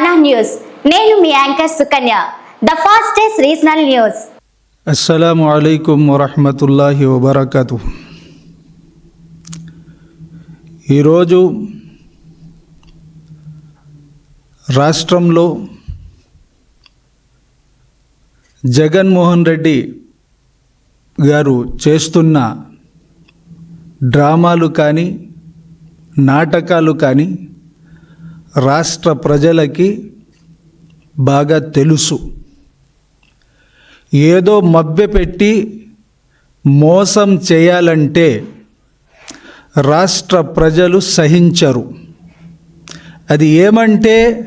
నానా న్యూస్. నేను మీ anchor Sukanya. The fastest regional news. అస్సలం అలైకుం వరహమతుల్లాహి వబర్కతు ఈరోజు రాష్ట్రంలో జగన్మోహన్ రెడ్డి గారు చేస్తున్న డ్రామాలు కానీ నాటకాలు కానీ రాష్ట్ర ప్రజలకి బాగా తెలుసు. ఏదో మభ్యపెట్టి మోసం చేయాలంటే రాష్ట్ర ప్రజలు సహించరు. అది ఏమంటే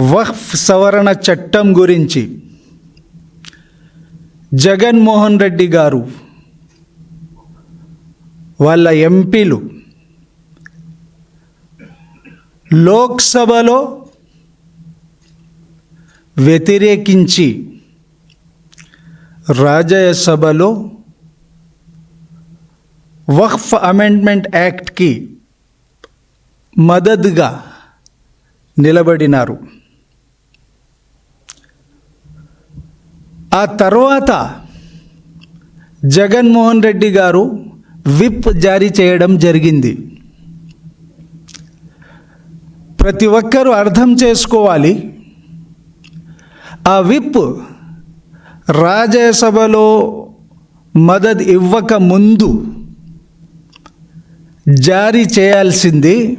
వక్ఫ్ సవరణ చట్టం గురించి. జగన్మోహన్ రెడ్డి గారు వాళ్ళ ఎంపీలు లోక్సభలో వ్యతిరేకించి రాజ్యసభలో వక్ఫ్ అమెండ్మెంట్ యాక్ట్కి మద్దతుగా నిలబడినారు. ఆ తర్వాత జగన్మోహన్ రెడ్డి గారు విప్ జారీ చేయడం జరిగింది. ప్రతి ఒక్కరూ అర్థం చేసుకోవాలి. ఆ విప్ రాజ్యసభలో మద్దతు ఇవ్వక ముందు జారీ చేయాల్సింది.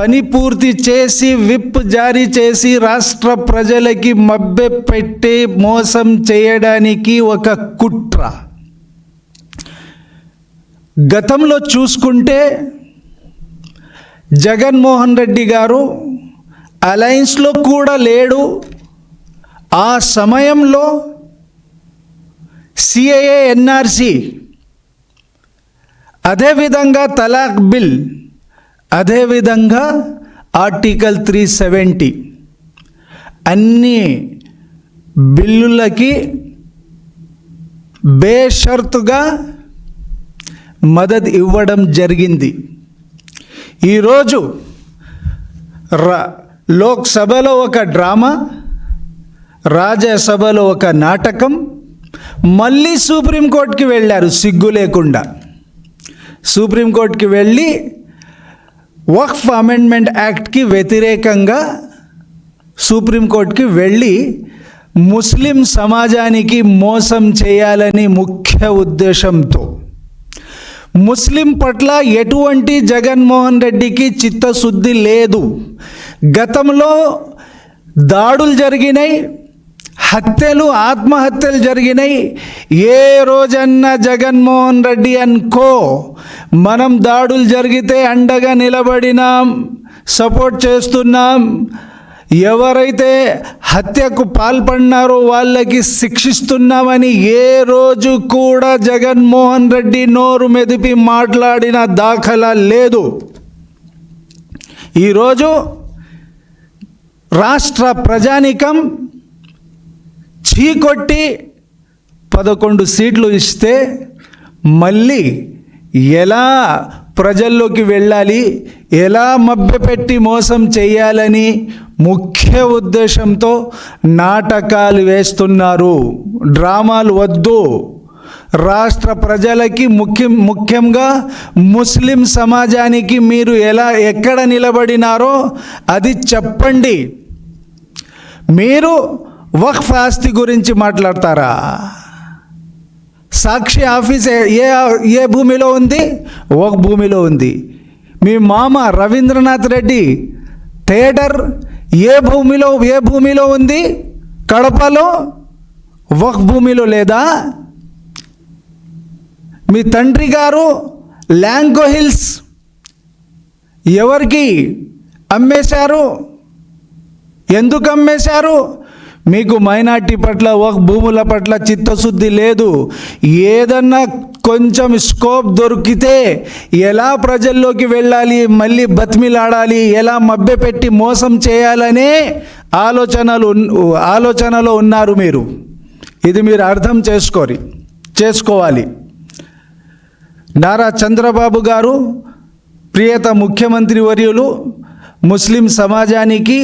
పని పూర్తి చేసి విప్ జారీ చేసి రాష్ట్ర ప్రజలకి మబ్బె పెట్టి మోసం చేయడానికి ఒక కుట్ర. గతంలో చూసుకుంటే జగన్మోహన్ రెడ్డి గారు అలయన్స్లో కూడా లేడు. ఆ సమయంలో సిఐఏ ఎన్ఆర్సి అదేవిధంగా తలాక్ బిల్ అదేవిధంగా ఆర్టికల్ త్రీ సెవెంటీ అన్ని బిల్లులకి బేషరతుగా మద్దతు ఇవ్వడం జరిగింది. ఈరోజు ర లోక్సభలో ఒక డ్రామా రాజ్యసభలో ఒక నాటకం మళ్ళీ సుప్రీంకోర్టుకి వెళ్ళారు సిగ్గు లేకుండా. సుప్రీంకోర్టుకి వెళ్ళి వక్ఫ్ అమెండ్మెంట్ యాక్ట్కి వ్యతిరేకంగా సుప్రీంకోర్టుకి వెళ్ళి ముస్లిం సమాజానికి మోసం చేయాలని ముఖ్య ఉద్దేశంతో ముస్లిం పట్ల ఎటువంటి జగన్మోహన్ రెడ్డికి చిత్తశుద్ధి లేదు. గతంలో దాడులు జరిగినాయి హత్యలు ఆత్మహత్యలు జరిగినాయి. ఏ రోజన్నా జగన్మోహన్ రెడ్డి అనుకో మనం దాడులు జరిగితే అండగా నిలబడినాం సపోర్ట్ చేస్తున్నాం ఎవరైతే హత్యకు పాల్పడినారో వాళ్ళకి శిక్షిస్తున్నామని ఏ రోజు కూడా జగన్మోహన్ రెడ్డి నోరు మెదిపి మాట్లాడిన దాఖలా లేదు. ఈరోజు రాష్ట్ర ప్రజానికం చీకొట్టి పదకొండు సీట్లు ఇస్తే మళ్ళీ ఎలా ప్రజల్లోకి వెళ్ళాలి? ఎలా మభ్యపెట్టి మోసం చేయాలని ముఖ్య ఉద్దేశంతో నాటకాలు వేస్తున్నారు. డ్రామాలు వద్దు. రాష్ట్ర ప్రజలకి ముఖ్యం ముఖ్యంగా ముస్లిం సమాజానికి మీరు ఎలా ఎక్కడ నిలబడినారో అది చెప్పండి. మీరు వక్ఫ్ ఆస్తి గురించి మాట్లాడతారా? సాక్షి ఆఫీస్ ఏ ఏ ఏ భూమిలో ఉంది? ఒక భూమిలో ఉంది. మీ మామ రవీంద్రనాథ్ రెడ్డి థియేటర్ ఏ భూమిలో ఏ భూమిలో ఉంది? కడపలో? వక్ భూమిలో లేదా? మీ తండ్రి గారు ల్యాంగో హిల్స్ ఎవరికి అమ్మేశారు? ఎందుకు అమ్మేశారు? మీకు మైనార్టీ పట్ల ఒక భూముల పట్ల చిత్తశుద్ధి లేదు. ఏదన్నా కొంచెం స్కోప్ దొరికితే ఎలా ప్రజల్లోకి వెళ్ళాలి మళ్ళీ బతిమిలాడాలి ఎలా మభ్యపెట్టి మోసం చేయాలనే ఆలోచనలు ఆలోచనలో ఉన్నారు మీరు. ఇది మీరు అర్థం చేసుకోరి చేసుకోవాలి. నారా చంద్రబాబు గారు ప్రియత ముఖ్యమంత్రి వర్యులు ముస్లిం సమాజానికి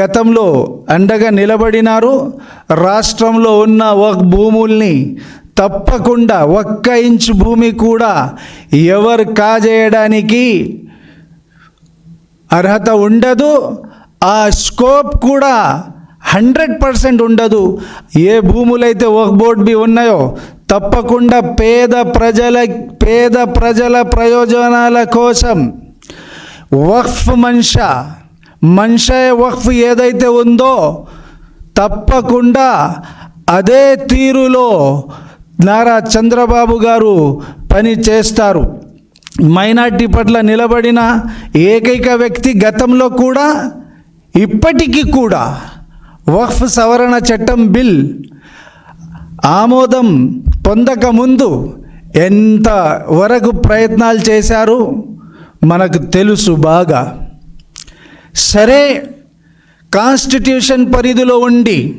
గతంలో అండగా నిలబడినారు. రాష్ట్రంలో ఉన్న ఒక భూముల్ని తప్పకుండా ఒక్క ఇంచు భూమి కూడా ఎవరు కాజేయడానికి అర్హత ఉండదు ఆ స్కోప్ కూడా హండ్రెడ్ పర్సెంట్ ఉండదు. ఏ భూములైతే ఒక బోర్డ్ బి ఉన్నాయో తప్పకుండా పేద ప్రజల పేద ప్రజల ప్రయోజనాల కోసం వక్ఫ్ మన్ష మన్షే వక్ఫ్ ఏదైతే ఉందో తప్పకుండా అదే తీరులో నారా చంద్రబాబు గారు పని చేస్తారు. మైనార్టీ పట్ల నిలబడిన ఏకైక వ్యక్తి గతంలో కూడా ఇప్పటికీ కూడా వక్ఫ్ సవరణ చట్టం బిల్ ఆమోదం పొందక ముందు ఎంత వరకు ప్రయత్నాలు చేశారు మనకు తెలుసు బాగా. సరే కాన్స్టిట్యూషన్ పరిధిలో ఉండి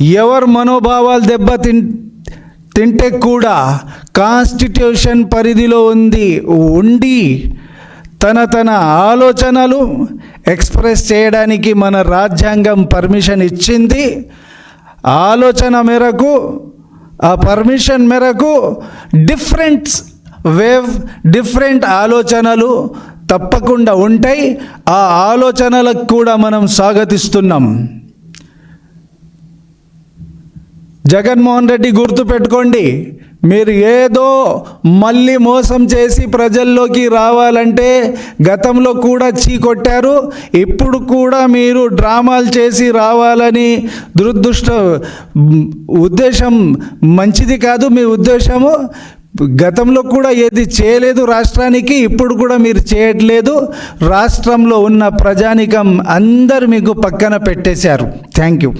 ఎవరు మనోభావాలు దెబ్బతింటే తింటే కూడా కాన్స్టిట్యూషన్ పరిధిలో ఉంది. ఉండి తన తన ఆలోచనలు ఎక్స్ప్రెస్ చేయడానికి మన రాజ్యాంగం పర్మిషన్ ఇచ్చింది. ఆలోచన మేరకు ఆ పర్మిషన్ మేరకు డిఫరెంట్ వేవ్ డిఫరెంట్ ఆలోచనలు తప్పకుండా ఉంటాయి. ఆ ఆలోచనలకు కూడా మనం స్వాగతిస్తున్నాం. జగన్మోహన్ రెడ్డి గుర్తు పెట్టుకోండి మీరు ఏదో మళ్ళీ మోసం చేసి ప్రజల్లోకి రావాలంటే గతంలో కూడా చీకొట్టారు ఇప్పుడు కూడా మీరు డ్రామాలు చేసి రావాలని దురదృష్ట ఉద్దేశం మంచిది కాదు మీ ఉద్దేశము గతంలో కూడా ఏది చేయలేదు రాష్ట్రానికి ఇప్పుడు కూడా మీరు చేయట్లేదు. రాష్ట్రంలో ఉన్న ప్రజానికం అందరు మీకు పక్కన పెట్టేశారు. Thank you